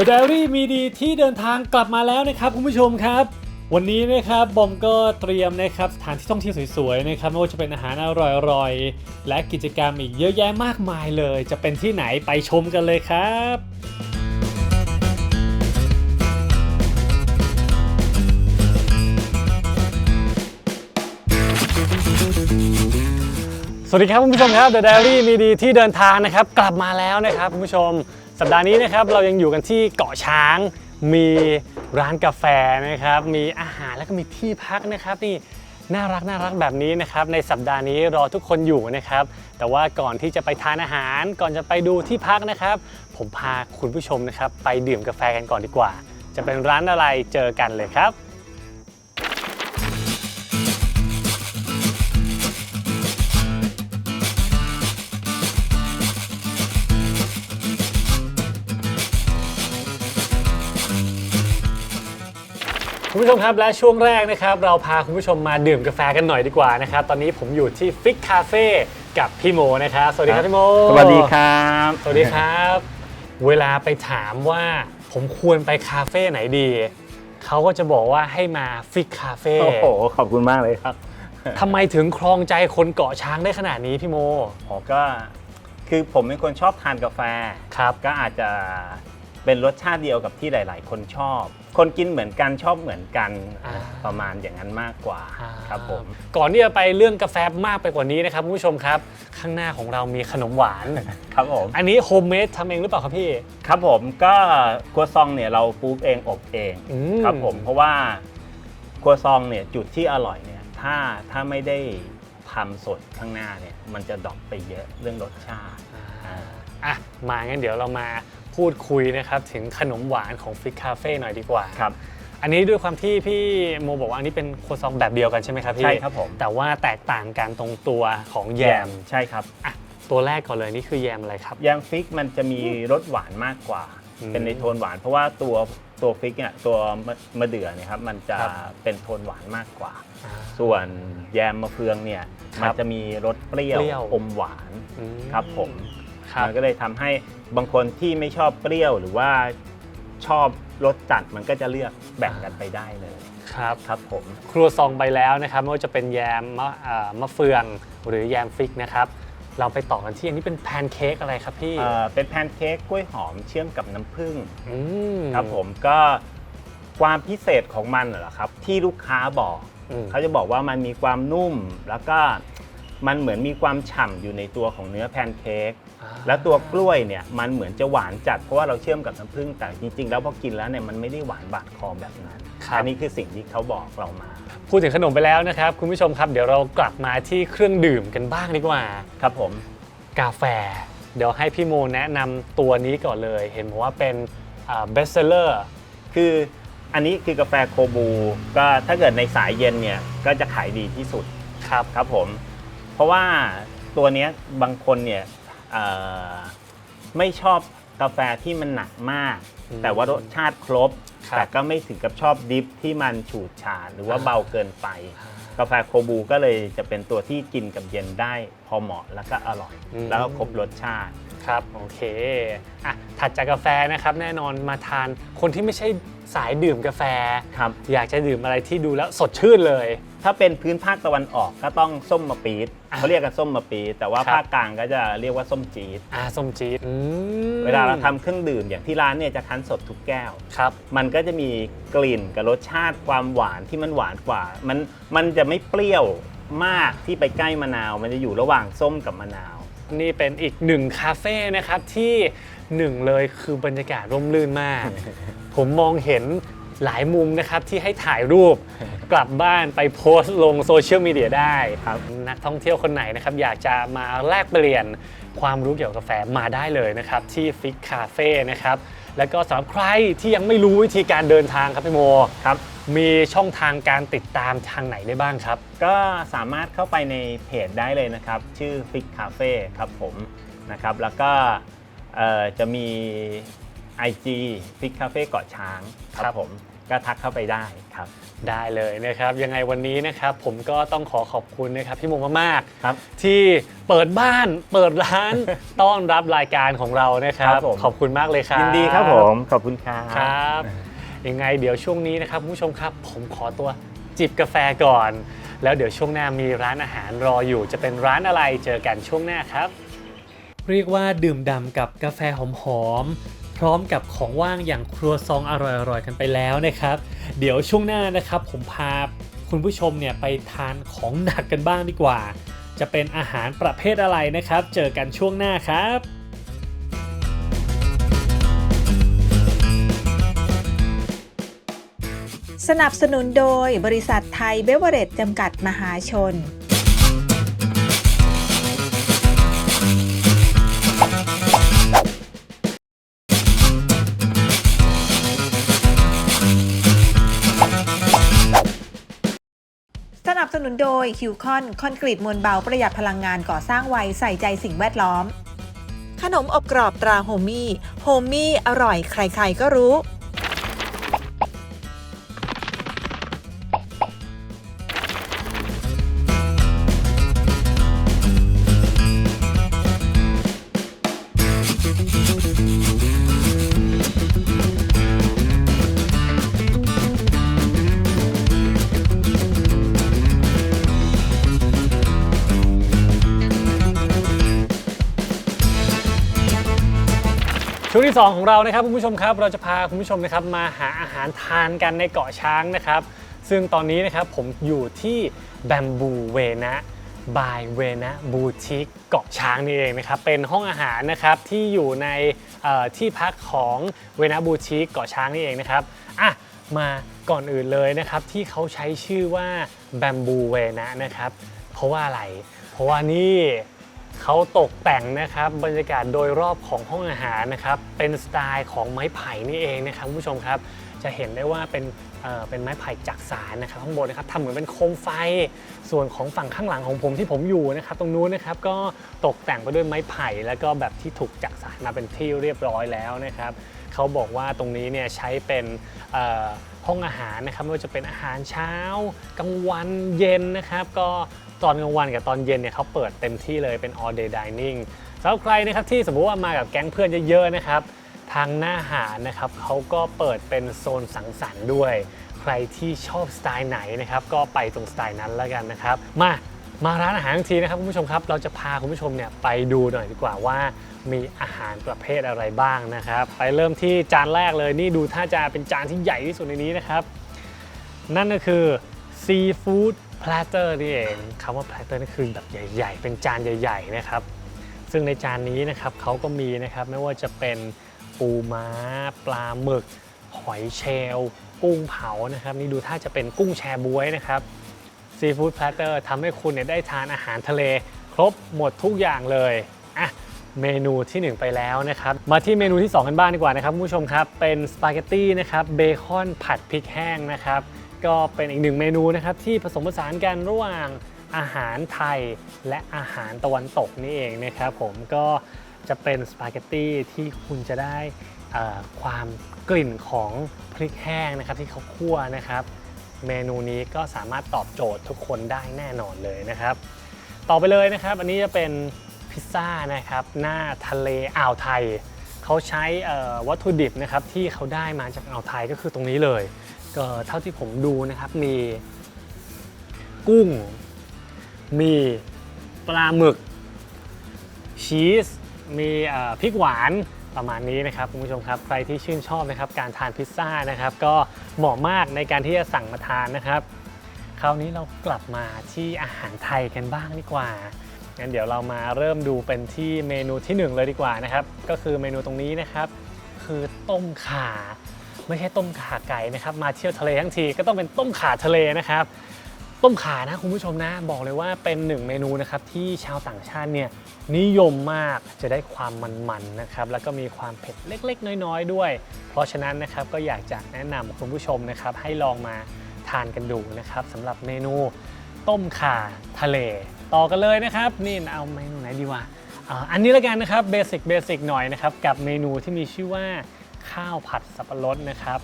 The Diary มีดีที่เดินทางกลับมาแล้วนะครับคุณผู้ชมครับ วันนี้นะครับบอมก็เตรียมนะครับสถานที่ท่องเที่ยวสวยๆนะครับไม่ว่าจะเป็นอาหารอร่อยๆ และกิจกรรมอีกเยอะแยะมากมายเลย จะเป็นที่ไหนไปชมกันเลยครับสวัสดีครับคุณผู้ชมครับ The Diary มีดีที่เดินทางนะครับกลับมาแล้วนะครับคุณผู้ชม สัปดาห์นี้นะครับเรายังอยู่กันที่เกาะช้าง มีร้านกาแฟนะครับ มีอาหารแล้วก็มีที่พักนะครับนี่น่ารักน่ารักแบบนี้นะครับในสัปดาห์นี้รอทุกคนอยู่นะครับ แต่ว่าก่อนที่จะไปทานอาหาร ก่อนจะไปดูที่พักนะครับ ผมพาคุณผู้ชมนะครับ ไปดื่มกาแฟกันก่อนดีกว่า จะเป็นร้านอะไรเจอกันเลยครับ คุณผู้ชมครับและช่วงแรกนะครับ เราพาคุณผู้ชมมาดื่มกาแฟกันหน่อยดีกว่านะครับ ตอนนี้ผมอยู่ที่ฟิกคาเฟ่กับพี่โมนะครับสวัสดีครับพี่โมสวัสดีครับ สวัสดีครับ เวลาไปถามว่าผมควรไปคาเฟ่ไหนดี เขาก็จะบอกว่าให้มาฟิกคาเฟ่โอ้โหขอบคุณมากเลยครับทำไมถึงครองใจคนเกาะช้างได้ขนาดนี้พี่โมอ๋อก็คือผมเป็นคนชอบทานกาแฟครับก็อาจจะเป็นรสชาติเดียวกับที่หลาย ๆ คนชอบคนกินเหมือนกันชอบเหมือนกันอ่า ประมาณอย่างนั้นมากกว่าครับผม ก่อนที่จะไปเรื่องกาแฟมากไปกว่านี้นะครับคุณผู้ชมครับ ข้างหน้าของเรามีขนมหวาน ครับผม อันนี้โฮมเมดทำเองหรือเปล่าครับพี่ ครับผมก็ครัวซองเนี่ยเราปลูกเองอบเองอืม ครับผมเพราะว่าครัวซองเนี่ยจุดที่อร่อยเนี่ยถ้าถ้าไม่ได้ทำสดข้างหน้าเนี่ยมันจะดรอปไปเยอะเรื่องรสชาติ อ่าอะมางั้นเดี๋ยวเรามา พูดคุยนะครับถึงขนมหวานของฟิกคาเฟ่หน่อยดีกว่าครับอันนี้ด้วยความที่พี่โมบอกว่าอันนี้เป็นโครัวซองแบบเดียวกันใช่ไหมครับพี่ใช่ครับผมแต่ว่าแตกต่างกันตรงตัวของแยมใช่ครับอะตัวแรกก่อนเลยนี่คือแยมอะไรครับแยมฟิกมันจะมีรสหวานมากกว่าอืมเป็นในโทนหวาน เพราะว่าตัวตัวฟิกเนี่ยตัวมะมะเดื่อเนี่ยครับมันจะครับเป็นโทนหวานมากกว่าอ่า ส่วนแยมมะเฟืองเนี่ยครับมันจะมีรสเปรี้ยวเปรี้ยวอมหวานอืมครับผม ครับ มันก็เลยทำให้บางคนที่ไม่ชอบเปรี้ยวหรือว่าชอบรสจัดมันก็จะเลือกแบ่งกันไปได้เลยครับ ครับผม ครัวซองไปแล้วนะครับไม่ว่าจะเป็นแยมมะอ่ามะเฟืองหรือแยมฟิกนะครับ เราไปต่อกันที่อันนี้เป็นแพนเค้กอะไรครับพี่เอ่อเป็นแพนเค้กกล้วยหอมเชื่อมกับน้ำผึ้งอืมครับผมก็ความพิเศษของมันเหรอครับที่ลูกค้าบอก อืม เขาจะบอกว่ามันมีความนุ่มแล้วก็มันเหมือนมีความฉ่ำอยู่ในตัวของเนื้อแพนเค้กอ่า แล้วตัวกล้วยเนี่ยมันเหมือนจะหวานจัดเพราะว่าเราเชื่อมกับน้ำผึ้งแต่จริงๆ แล้วพอกินแล้วเนี่ยมันไม่ได้หวานบาดคอแบบนั้นครับ อันี้คือสิ่งที่เขาบอกเรามา พูดถึงขนมไปแล้วนะครับ คุณผู้ชมครับเดี๋ยวเรากลับมาที่เครื่องดื่มกันบ้างดีกว่า ครับผม กาแฟ เดี๋ยวให้พี่โมแนะนำตัวนี้ก่อนเลย เห็นบอกว่าเป็นเบสเซอร์คืออันนี้คือกาแฟโคบู ก็ถ้าเกิดในสายเย็นเนี่ยก็จะขายดีที่สุดครับครับผม เพราะว่าตัวเนี้ยบางคนเนี่ยเอ่อ ไม่ชอบกาแฟที่มันหนักมาก อืมแต่ว่ารสชาติครบ ครับแต่ก็ไม่ถึงกับชอบดิฟที่มันฉูดฉาดหรือว่าอ่า เบาเกินไป กาแฟโคบูก็เลยจะเป็นตัวที่กินกับเย็นได้พอเหมาะแล้วก็อร่อยแล้วก็ครบรสชาติ ครับโอเคอะถัดจากกาแฟนะครับแน่นอนมาทานคนที่ไม่ใช่สายดื่มกาแฟ ครับ อยากจะดื่มอะไรที่ดูแล้วสดชื่นเลย ถ้าเป็นพื้นภาคตะวันออกก็ต้องส้มมะปี๊ดอ่าเขาเรียกกันส้มมะปี๊ดแต่ว่าครับ ภาคกลางก็จะเรียกว่าส้มจี๊ดอ่าส้มจี๊ดอืมเวลาเราทำเครื่องดื่มอย่างที่ร้านเนี่ยจะคั้นสดทุกแก้ว ครับ มันก็จะมีกลิ่นกับรสชาติความหวานที่มันหวานกว่า มันมันจะไม่เปรี้ยวมากที่ไปใกล้มะนาว มันจะอยู่ระหว่างส้มกับมะนาว นี่เป็นอีกหนึ่งคาเฟ่นะครับที่หนึ่งเลยคือบรรยากาศร่มรื่นมาก ผมมองเห็น หลายมุมนะครับที่ให้ถ่ายรูปกลับบ้านไปโพสต์ลงโซเชียลมีเดียได้ครับนักท่องเที่ยวคนไหนนะครับอยากจะมาแลกเปลี่ยนความรู้เกี่ยวกับกาแฟมาได้เลยนะครับที่ฟิกคาเฟ่นะครับแล้วก็สำหรับใครที่ยังไม่รู้วิธีการเดินทางครับพี่โมครับมีช่องทางการติดตามทางไหนได้บ้างครับ ก็สามารถเข้าไปในเพจได้เลยนะครับ ชื่อ Fix Cafe ครับผมนะครับแล้วก็เอ่อจะมี IG Fix Cafe เกาะช้างคครัรับบผมก็ทักเข้าไปได้ครับ ได้เลยนะครับ ยังไงวันนี้นะครับ ผมก็ต้องขอขอบคุณนะครับพี่โมมากๆครับ ที่เปิดบ้านเปิดร้าน ต้อนรับรายการของเรานะครับ ครับผม ขอบคุณมากเลยครับยินดีครับผมขอบคุณครับ ครับ ยังไงเดี๋ยวช่วงนี้นะครับคุณผู้ชมครับ ผมขอตัวจิบกาแฟก่อน แล้วเดี๋ยวช่วงหน้ามีร้านอาหารรออยู่ จะเป็นร้านอะไรเจอกันช่วงหน้าครับ เรียกว่าดื่มด่ำกับกาแฟหอมๆ พร้อมกับของว่างอย่างครัวซองอร่อยๆกันไปแล้วนะครับ เดี๋ยวช่วงหน้านะครับผมพาคุณผู้ชมเนี่ยไปทานของหนักกันบ้างดีกว่า จะเป็นอาหารประเภทอะไรนะครับ เจอกันช่วงหน้าครับสนับสนุนโดยบริษัทไทยเบเวอเรจจำกัดมหาชน สนุนโดยคิวคอนคอนกรีตมวลเบาประหยัดพลังงานก่อสร้างไวใส่ใจสิ่งแวดล้อม ขนมอบกรอบตราโฮมี่โฮมี่อร่อยใครๆก็รู้ ช่วงที่ 2 ของเรานะครับคุณผู้ชมครับ เราจะพาคุณผู้ชมนะครับมาหาอาหารทานกันในเกาะช้างนะครับ ซึ่งตอนนี้นะครับผมอยู่ที่แบมบูเวนะบายเวนะบูติกเกาะช้างนี่เองนะครับเป็นห้องอาหารนะครับที่อยู่ในที่พักของเวนะบูติกเกาะช้างนี่เองนะครับอะมาก่อนอื่นเลยนะครับที่เขาใช้ชื่อว่าแบมบูเวนะนะครับเพราะว่าอะไร เพราะว่านี่ เขาตกแต่งนะครับบรรยากาศโดยรอบของห้องอาหารนะครับเป็นสไตล์ของไม้ไผ่นี่เองนะครับคุณผู้ชมครับ จะเห็นได้ว่าเป็นเอ่อเป็นไม้ไผ่จักสารนะครับข้างบนนะครับทำเหมือนเป็นโคมไฟ ส่วนของฝั่งข้างหลังของผมที่ผมอยู่นะครับตรงนู้นนะครับก็ตกแต่งไปด้วยไม้ไผ่ แล้วก็แบบที่ถูกจักสารมาเป็นที่เรียบร้อยแล้วนะครับเขาบอกว่าตรงนี้เนี่ยใช้เป็นเอ่อห้องอาหารนะครับไม่ว่าจะเป็นอาหารเช้ากลางวันเย็นนะครับ ก็ ตอนกลางวันกับตอนเย็นเนี่ยเขาเปิดเต็มที่เลยเป็น all day dining สำหรับใครนะครับที่สมมติว่ามากับแก๊งเพื่อนเยอะๆนะครับทางหน้าหาดนะครับเขาก็เปิดเป็นโซนสังสรรค์ด้วย ใครที่ชอบสไตล์ไหนนะครับก็ไปตรงสไตล์นั้นแล้วกันนะครับ มามาร้านอาหารทีนะครับคุณผู้ชมครับ เราจะพาคุณผู้ชมเนี่ยไปดูหน่อยดีกว่าว่า มีอาหารประเภทอะไรบ้างนะครับ ไปเริ่มที่จานแรกเลยนี่ดูถ้าจะเป็นจานที่ใหญ่ที่สุดในนี้นะครับ นั่นก็คือซีฟู้ด พลาเตอร์นี่เองคำว่าพลาเตอร์นี่คือแบบใหญ่ ๆ เป็นจานใหญ่ ๆ นะครับ ซึ่งในจานนี้นะครับเขาก็มีนะครับไม่ว่าจะเป็นปูม้า ปลาหมึก หอยเชลล์กุ้งเผานะครับ นี่ดูถ้าจะเป็นกุ้งแชบ๊วยนะครับซีฟู้ดพลาเตอร์ทำให้คุณเนี่ยได้ทานอาหารทะเล ครบหมดทุกอย่างเลยอะเมนูทีหนึ่1 ไปแล้วนะครับ มาที่เมนูที่ 2 กันบ้างดีกว่านะครับผู้ชมครับ เป็นสปาเกตตี้นะครับเบคอนผัดพริกแห้งนะครับ ก็เป็นอีกหนึ่งเมนูนะครับที่ผสมผสานกันระหว่างอาหารไทยและอาหารตะวันตกนี่เองนะครับผมก็จะเป็นสปาเกตตี้ที่คุณจะได้ความกลิ่นของพริกแห้งนะครับที่เขาคั่วนะครับ เมนูนี้ก็สามารถตอบโจทย์ทุกคนได้แน่นอนเลยนะครับ ต่อไปเลยนะครับ อันนี้จะเป็นพิซซ่านะครับหน้าทะเลอ่าวไทย เขาใช้วัตถุดิบนะครับที่เขาได้มาจากอ่าวไทยก็คือตรงนี้เลย เท่าที่ผมดูนะครับมีกุ้ง มีปลาหมึก ชีส มีพริกหวานประมาณนี้นะครับคุณผู้ชมครับใครที่ชื่นชอบนะครับการทานพิซซ่านะครับ ก็เหมาะมากในการที่จะสั่งมาทานนะครับ คราวนี้เรากลับมาที่อาหารไทยกันบ้างดีกว่างั้นเดี๋ยวเรามาเริ่มดูเป็นที่เมนูที่หนึ่งเลยดีกว่านะครับ ก็คือเมนูตรงนี้นะครับ คือต้มข่า ไม่ใช่ต้มขาไก่นะครับ มาเที่ยวทะเลทั้งทีก็ต้องเป็นต้มขาทะเลนะครับ ต้มขานะคุณผู้ชมนะ บอกเลยว่าเป็นหนึ่งเมนูนะครับที่ชาวต่างชาติเนี่ยนิยมมากจะได้ความมันๆนะครับ แล้วก็มีความเผ็ดเล็กๆ น้อยๆด้วย เพราะฉะนั้นนะครับก็อยากจะแนะนำคุณผู้ชมนะครับให้ลองมาทานกันดูนะครับสำหรับเมนูต้มข่าทะเล ต่อกันเลยนะครับ นี่เอาเมนูไหนดีวะอันนี้ล้วกันนะครับเบสิกเบสิกหน่อยนะครับกับเมนูที่มีชื่อว่า ข้าวผัดสับปะรดนะครับ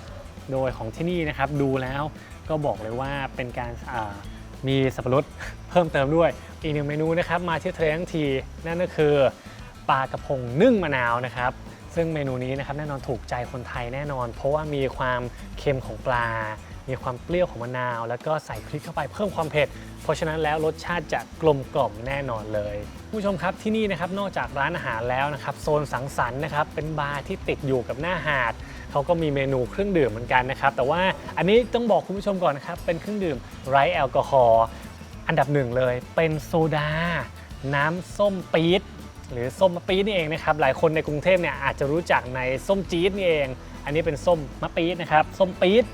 โดยของที่นี่นะครับดูแล้วก็บอกเลยว่าเป็นการมีสับปะรดเพิ่มเติมด้วย อีกหนึ่งเมนูนะครับมาที่ทะเลทั้งทีนั่นก็คือปลากระพงนึ่งมะนาวนะครับ ซึ่งเมนูนี้นะครับแน่นอนถูกใจคนไทยแน่นอน เพราะว่ามีความเค็มของปลา มีความเปรี้ยวของมะนาว แล้วก็ใส่พริกเข้าไปเพิ่มความเผ็ด เพราะฉะนั้นแล้วรสชาติจะกลมกล่อมแน่นอนเลยผู้ชมครับที่นี่นะครับนอกจากร้านอาหารแล้วนะครับโซนสังสรรค์นะครับเป็นบาร์ที่ติดอยู่กับหน้าหาดเขาก็มีเมนูเครื่องดื่มเหมือนกันนะครับแต่ว่าอันนี้ต้องบอกคุณผู้ชมก่อนนะครับเป็นเครื่องดื่มไร้แอลกอฮอล์อันดับหนึ่งเลย เป็นโซดา น้ำส้มปี๊ดหรือส้มมะปี๊ดนี่เองนะครับหลายคนในกรุงเทพเนี่ยอาจจะรู้จักในส้มจี๊ดนี่เอง อันนี้เป็นส้มมะปี๊ดนะครับส้มปี๊ด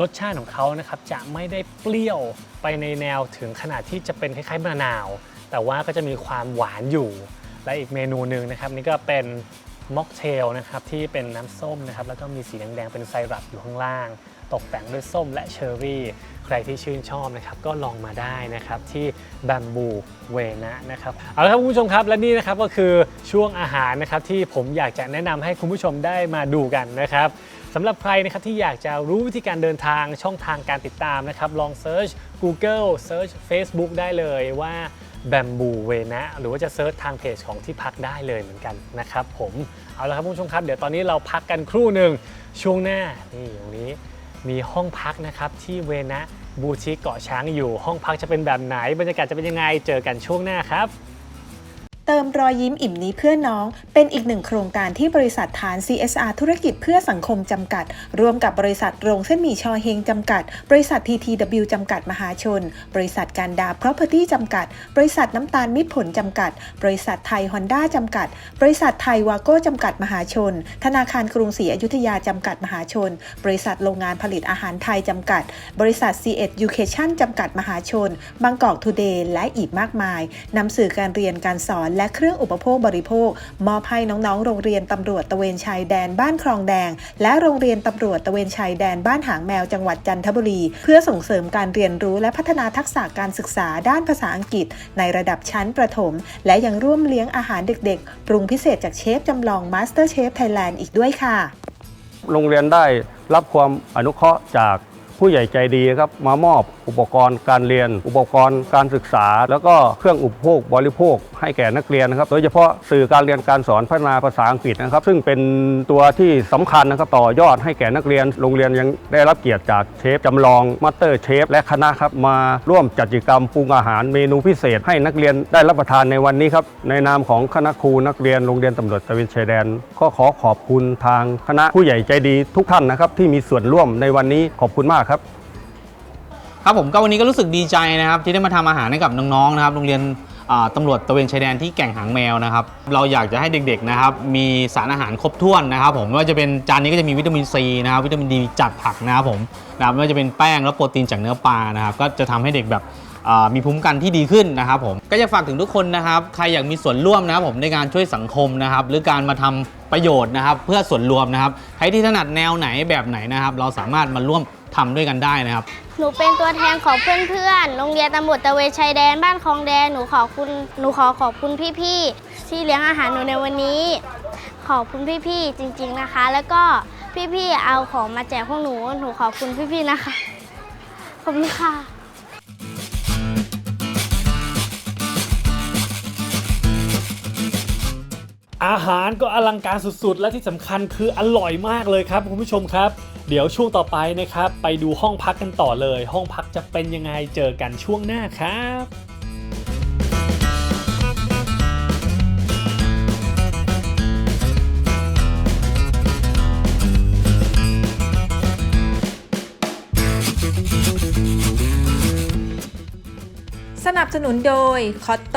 รสชาติของเขานะครับจะไม่ได้เปรี้ยวไปในแนวถึงขนาดที่จะเป็นคล้ายๆมะนาว แต่ว่าก็จะมีความหวานอยู่ และอีกเมนูหนึ่งนะครับนี่ก็เป็นม็อกเทลนะครับที่เป็นน้ำส้มนะครับแล้วก็มีสีแดงๆเป็นไซรัปอยู่ข้างล่าง ตกแต่งด้วยส้มและเชอร์รี่ ใครที่ชื่นชอบนะครับก็ลองมาได้นะครับที่บัมบูเวนะนะครับเอาละครับคุณผู้ชมครับและนี่นะครับก็คือช่วงอาหารนะครับที่ผมอยากจะแนะนำให้คุณผู้ชมได้มาดูกันนะครับ สำหรับใครนะครับที่อยากจะรู้วิธีการเดินทางช่องทางการติดตามนะครับ ลองเซิร์ช Google เซิร์ช Facebook ได้เลยว่า Bamboo Way นะหรือว่าจะเซิร์ชทางเพจของที่พักได้เลยเหมือนกันนะครับผมเอาละครับคุณผู้ชมครับ เดี๋ยวตอนนี้เราพักกันครู่หนึ่งช่วงหน้านี่ตรงนี้มีห้องพักนะครับที่เวนะบูชิเกาะช้างอยู่ห้องพักจะเป็นแบบไหน บรรยากาศจะเป็นยังไงเจอกันช่วงหน้าครับ เติมรอยยิ้มอิ่มนี้เพื่อน้อง เป็นอีกหนึ่งโครงการที่บริษัทฐาน CSR ธุรกิจเพื่อสังคมจำกัด ร่วมกับบริษัทโรงเส้นหมี่ชอเฮงจำกัด บริษัท TTW จำกัดมหาชน บริษัทการดา Property จำกัด บริษัทน้ำตาลมิตรผลจำกัด บริษัทไทยฮอนด้าจำกัด บริษัทไทยวาโก้จำกัดมหาชน ธนาคารกรุงศรีอยุธยาจำกัดมหาชน บริษัทโรงงานผลิตอาหารไทยจำกัด บริษัท C Education จำกัดมหาชนบางกอกทูเดย์และอีกมากมายนำสื่อการเรียนการสอนและเครื่องอุปโภคบริโภค มอบให้น้องๆ โรงเรียนตำรวจตะเวนชายแดนบ้านคลองแดง และโรงเรียนตำรวจตะเวนชายแดนบ้านหางแมวจังหวัดจันทบุรี เพื่อส่งเสริมการเรียนรู้และพัฒนาทักษะการศึกษาด้านภาษาอังกฤษ ในระดับชั้นประถม และยังร่วมเลี้ยงอาหารเด็กๆ ปรุงพิเศษจากเชฟจำลอง Master Chef Thailand อีกด้วยค่ะ โรงเรียนได้รับความอนุเคราะห์จาก ผู้ใหญ่ใจดีครับมามอบอุปกรณ์การเรียน อุปกรณ์การศึกษา แล้วก็เครื่องอุปโภคบริโภค ให้แก่นักเรียนนะครับ โดยเฉพาะสื่อการเรียนการสอนพัฒนาภาษาอังกฤษนะครับ ซึ่งเป็นตัวที่สำคัญนะครับต่อยอดให้แก่นักเรียน โรงเรียนยังได้รับเกียรติจากเชฟจำลองมาสเตอร์เชฟและคณะครับมาร่วมจัดกิจกรรมปรุงอาหารเมนูพิเศษ ให้นักเรียนได้รับประทานในวันนี้ครับในนามของคณะครูนักเรียนโรงเรียนตำรวจตะเวนชายแดนก็ขอขอบคุณทางคณะผู้ใหญ่ใจดีทุกท่านนะครับที่มีส่วนร่วมในวันนี้ขอบคุณมากครับครับผมก็วันนี้ก็รู้สึกดีใจนะครับ ที่ได้มาทำอาหารให้กับน้องๆนะครับ โรงเรียนอ่าตำรวจตะเวนชายแดนที่แก่งหางแมวนะครับ เราอยากจะให้เด็กๆนะครับ มีสารอาหารครบถ้วนนะครับ ผมไม่ว่าจะเป็นจานนี้ก็จะมีวิตามินซีนะครับ วิตามินดีจากผักนะครับผมนะครับไม่ว่าจะเป็นแป้งและโปรตีนจากเนื้อปลานะครับ ก็จะทำให้เด็กแบบมีภูมิคุ้มกันที่ดีขึ้นนะครับผมก็จะฝากถึงทุกคนนะครับ ใครอยากมีส่วนร่วมนะครับผมในการช่วยสังคมนะครับ หรือการมาทำประโยชน์นะครับ เพื่อส่วนรวมนะครับใครที่ถนัดแนวไหนแบบไหนนะครับ เราสามารถมาร่วม ทำด้วยกันได้นะครับ หนูเป็นตัวแทนของเพื่อนๆ โรงเรียนตำรวจตระเวนชายแดนบ้านคลองแดงหนูขอบคุณ หนูขอขอบคุณพี่ๆ ที่เลี้ยงอาหารหนูในวันนี้ ขอบคุณพี่ๆ จริง ๆนะคะ แล้วก็พี่ๆ เอาของมาแจกพวกหนู หนูขอบคุณพี่ๆ นะคะ ขอบคุณค่ะอาหารก็อลังการสุดๆ และที่สำคัญคืออร่อยมากเลยครับคุณผู้ชมครับ เดี๋ยวช่วงต่อไปนะครับ ไปดูห้องพักกันต่อเลย ห้องพักจะเป็นยังไงเจอกันช่วงหน้าครับสนับสนุนโดยคอตโต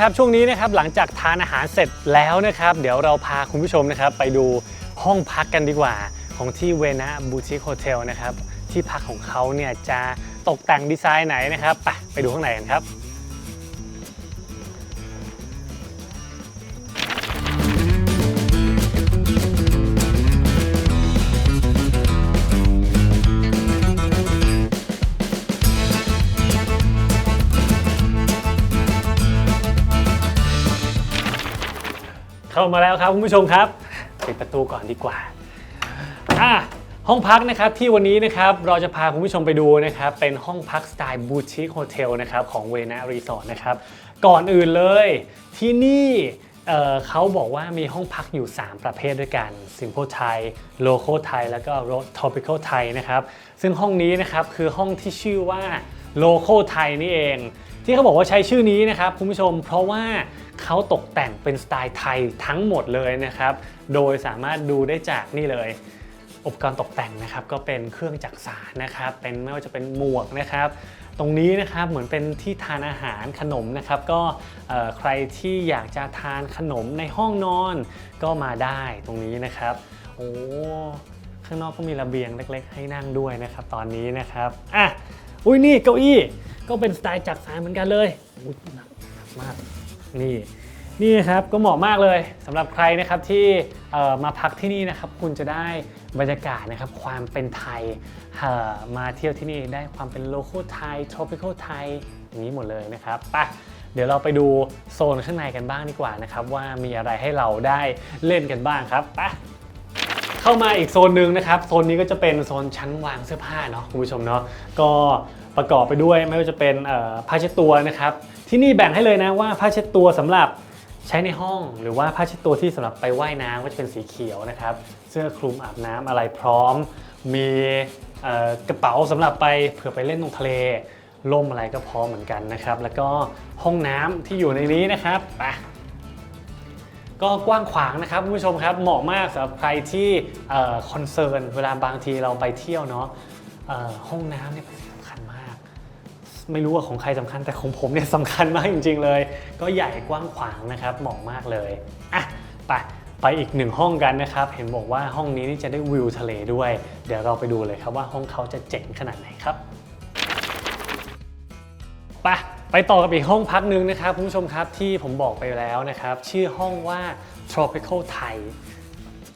ครับช่วงนี้นะครับหลังจากทานอาหารเสร็จแล้วนะครับ เดี๋ยวเราพาคุณผู้ชมนะครับ ไปดูห้องพักกันดีกว่า ของที่เวนะบูติคโฮเทลนะครับ ที่พักของเขาเนี่ยจะตกแต่งดีไซน์ไหนนะครับ ไปไปดูข้างในกันครับ มาแล้วครับคุณผู้ชมครับปิดประตูก่อนดีกว่าอะห้องพักนะครับที่วันนี้นะครับเราจะพาคุณผู้ชมไปดูนะครับเป็นห้องพักสไตล์บูติคโฮเทลนะครับของเวนะรีสอร์ทนะครับก่อนอื่นเลยที่นี่เเขาบอกว่ามีห้องพักอยู่ 3 ประเภทด้วยกัน Simple Thai Local Thai แล้วก็ Tropical Thai นะครับซึ่งห้องนี้นะครับคือห้องที่ชื่อว่า Local Thai นี่เอง ที่เขาบอกว่าใช้ชื่อนี้นะครับคุณผู้ชม เพราะว่าเขาตกแต่งเป็นสไตล์ไทยทั้งหมดเลยนะครับ โดยสามารถดูได้จากนี่เลย อุปกรณ์ตกแต่งนะครับก็เป็นเครื่องจักสานนะครับเป็นไม่ว่าจะเป็นหมวกนะครับตรงนี้นะครับเหมือนเป็นที่ทานอาหารขนมนะครับก็ใครที่อยากจะทานขนมในห้องนอนก็มาได้ตรงนี้นะครับโอ้ข้างนอกก็มีระเบียงเล็ก ๆ ให้นั่งด้วยนะครับ ตอนนี้นะครับอะ อุ้ยนี่เก้าอี้ก็เป็นสไตล์จักสานเหมือนกันเลยอุ๊ยหนักหนักมากนี่นี่ครับก็เหมาะมากเลยสำหรับใครนะครับที่มาพักที่นี่นะครับ คุณจะได้บรรยากาศนะครับ ความเป็นไทยมาเที่ยวที่นี่ได้ความเป็นโลโก้ไทย tropical ไทยอย่างนี้หมดเลยนะครับไปเดี๋ยวเราไปดูโซนข้างในกันบ้างดีกว่านะครับ ว่ามีอะไรให้เราได้เล่นกันบ้างครับไป เข้ามาอีกโซนหนึ่งนะครับโซนนี้ก็จะเป็นโซนชั้นวางเสื้อผ้าเนาะคุณผู้ชมเนาะก็ประกอบไปด้วยไม่ว่าจะเป็นผ้าเช็ดตัวนะครับที่นี่แบ่งให้เลยนะว่าผ้าเช็ดตัวสำหรับใช้ในห้องหรือว่าผ้าเช็ดตัวที่สำหรับไปว่ายน้ำก็จะเป็นสีเขียวนะครับ เสื้อคลุมอาบน้ำอะไรพร้อม มีกระเป๋าสำหรับไปเผื่อไปเล่นตรงทะเลล่มอะไรก็พร้อมเหมือนกันนะครับ แล้วก็ห้องน้ำที่อยู่ในนี้นะครับไป ก็กว้างขวางนะครับคุณผู้ชมครับเหมาะมากสำหรับใครที่คอนเซิร์นเวลาบางทีเราไปเที่ยวเนาะห้องน้ำเนี่ยเป็นสิ่งสำคัญมาก ไม่รู้ว่าของใครสำคัญแต่ของผมเนี่ยสำคัญมากจริง ๆ เลย ก็ใหญ่กว้างขวางนะครับเหมาะมากเลยอะไปไปอีกหนึ่งห้องกันนะครับ เห็นบอกว่าห้องนี้นี่จะได้วิวทะเลด้วย เดี๋ยวเราไปดูเลยครับว่าห้องเขาจะเจ๋งขนาดไหนครับไป ไปต่อกับอีกห้องพักหนึ่งนะครับคุณผู้ชมครับที่ผมบอกไปแล้วนะครับ ชื่อห้องว่า tropical Thai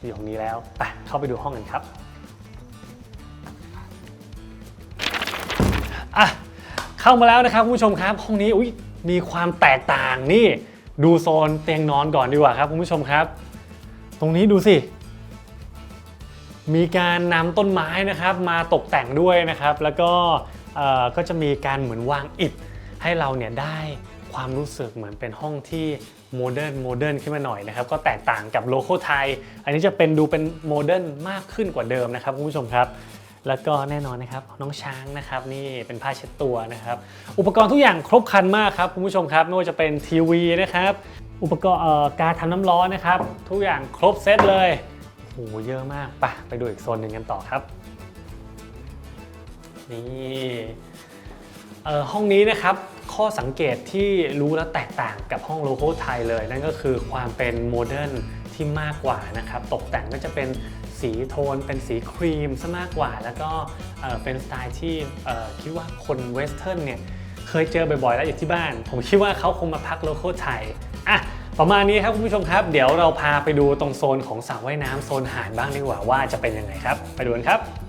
อยู่ตรงนี้แล้วไปเข้าไปดูห้องกันครับอะเข้ามาแล้วนะครับคุณผู้ชมครับห้องนี้อุ๊ยมีความแตกต่างนี่ ดูโซนเตียงนอนก่อนดีกว่าครับคุณผู้ชมครับ ตรงนี้ดูสิมีการนำต้นไม้นะครับ มาตกแต่งด้วยนะครับ แล้วก็ก็จะมีการเหมือนวางอิฐ ให้เราเนี่ยได้ความรู้สึกเหมือนเป็นห้องที่โมเดิร์นโมเดิร์นขึ้นมาหน่อยนะครับ ก็แตกต่างกับโลโก้ไทย อันนี้จะเป็นดูเป็นโมเดิร์นมากขึ้นกว่าเดิมนะครับคุณผู้ชมครับ แล้วก็แน่นอนนะครับน้องช้างนะครับนี่เป็นผ้าเช็ดตัวนะครับ อุปกรณ์ทุกอย่างครบครันมากครับคุณผู้ชมครับไม่ว่าจะเป็นทีวีนะครับอุปกรณ์เอ่อการทำน้ำร้อนนะครับ ทุกอย่างครบเซตเลยโอ้โหเยอะมากไปไปดูอีกโซนหนึ่งกันต่อครับ นี่เอ่อห้องนี้นะครับ ข้อสังเกตที่รู้แล้วแตกต่างกับห้องโลโก้ไทยเลย นั่นก็คือความเป็นโมเดิร์นที่มากกว่านะครับ ตกแต่งก็จะเป็นสีโทนเป็นสีครีมซะมากกว่า แล้วก็เเป็นสไตล์ที่คิดว่าคนเวสเทิร์นเนี่ยเคยเจอบ่อยๆแล้วอยู่ที่บ้าน ผมคิดว่าเขาคงมาพักโลโก้ไทยอะประมาณนี้ครับคุณผู้ชมครับ เดี๋ยวเราพาไปดูตรงโซนของสระว่ายน้ำโซนหาดบ้างดีกว่าว่าจะเป็นยังไงครับ ไปดูกันครับ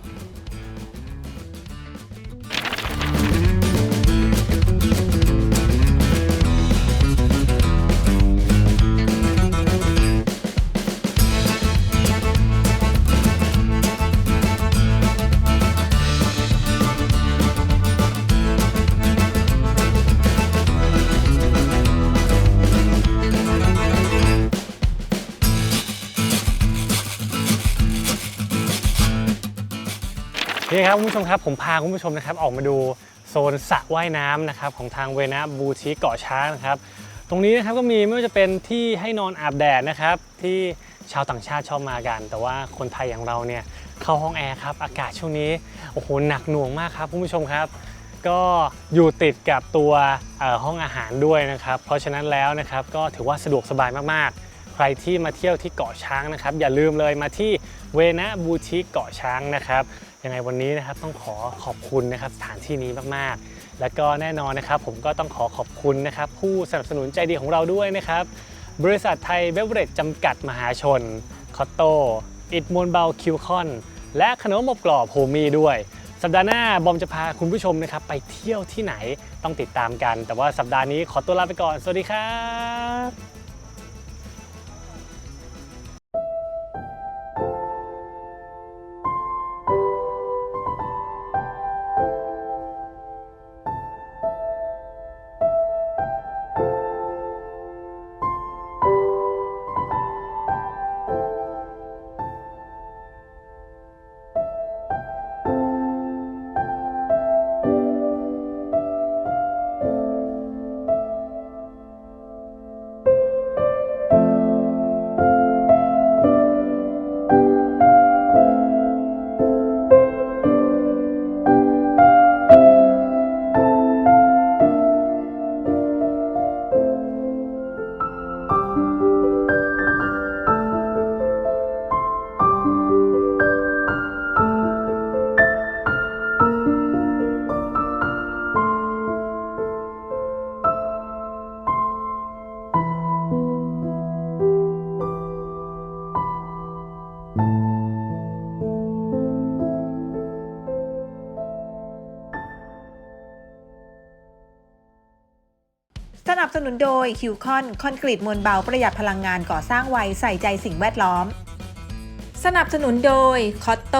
นี่ครับคุณผู้ชมครับผมพาคุณผู้ชมนะครับออกมาดูโซนสระว่ายน้ำนะครับของทางเวนะบูชิเกาะช้างนะครับตรงนี้นะครับก็มีไม่ว่าจะเป็นที่ให้นอนอาบแดดนะครับที่ชาวต่างชาติชอบมากัน แต่ว่าคนไทยอย่างเราเนี่ยเข้าห้องแอร์ครับอากาศช่วงนี้โอ้โหหนักหน่วงมากครับคุณผู้ชมครับ ก็อยู่ติดกับตัวห้องอาหารด้วยนะครับ เพราะฉะนั้นแล้วนะครับก็ถือว่าสะดวกสบายมากๆ ใครที่มาเที่ยวที่เกาะช้างนะครับ อย่าลืมเลยมาที่เวนะบูชิเกาะช้างนะครับยังไงวันนี้นะครับต้องขอขอบคุณนะครับสถานที่นี้มากๆ แล้วก็แน่นอนนะครับ ผมก็ต้องขอขอบคุณนะครับ ผู้สนับสนุนใจดีของเราด้วยนะครับ บริษัทไทยเบเวอเรจจำกัดมหาชน คอตโต อิดมวลเบาคิวคอน และขนมอบกรอบโฮมีด้วย สัปดาห์หน้าบอมจะพาคุณผู้ชมนะครับ ไปเที่ยวที่ไหนต้องติดตามกัน แต่ว่าสัปดาห์นี้ขอตัวลาไปก่อน สวัสดีครับ สนุนโดยคิวคอนคอนกรีตมวลเบาประหยัดพลังงานก่อสร้างไวใส่ใจสิ่งแวดล้อม สนับสนุนโดยคอตโต